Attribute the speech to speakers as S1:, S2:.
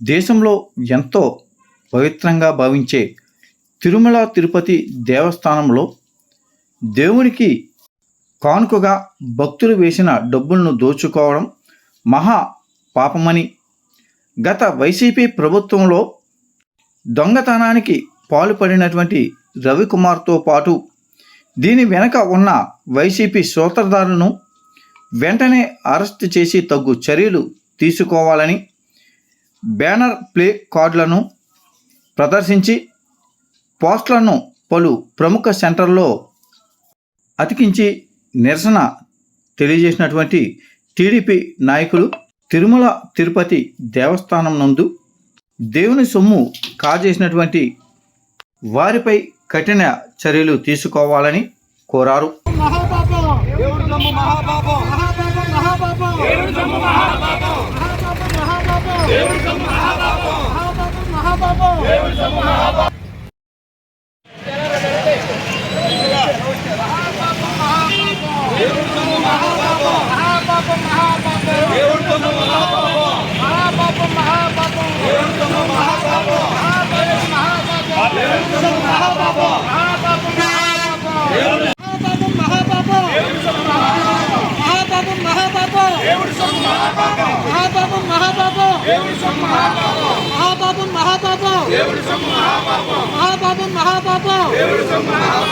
S1: దేశంలో ఎంతో పవిత్రంగా భావించే తిరుమల తిరుపతి దేవస్థానంలో దేవునికి కానుకగా భక్తులు వేసిన డబ్బులను దోచుకోవడం మహా పాపమని గత వైసీపీ ప్రభుత్వంలో దొంగతనానికి పాల్పడినటువంటి రవికుమార్తో పాటు దీని వెనక ఉన్న వైసీపీ సూత్రధారులను వెంటనే అరెస్ట్ చేసి తగ్గు చర్యలు తీసుకోవాలని బ్యానర్ ప్లే కార్డులను ప్రదర్శించి పోస్టర్లను పలు ప్రముఖ సెంటర్లో అతికించి నిరసన తెలియజేసినటువంటి టీడీపీ నాయకులు తిరుమల తిరుపతి దేవస్థానం నందు దేవుని సొమ్ము కాజేసినటువంటి వారిపై కఠిన చర్యలు తీసుకోవాలని కోరారు.
S2: మహాపాపం
S3: మహాపాపం
S2: మహాపాపం మహాపాపం
S3: మహాపాపం దేవుడు నమ్ము మహాపాపం
S2: మహాపాపం మహాపాపం
S3: దేవుడు నమ్ము మహాపాపం మహాపాపం.
S2: మహాపాపం
S3: మహాపాపం.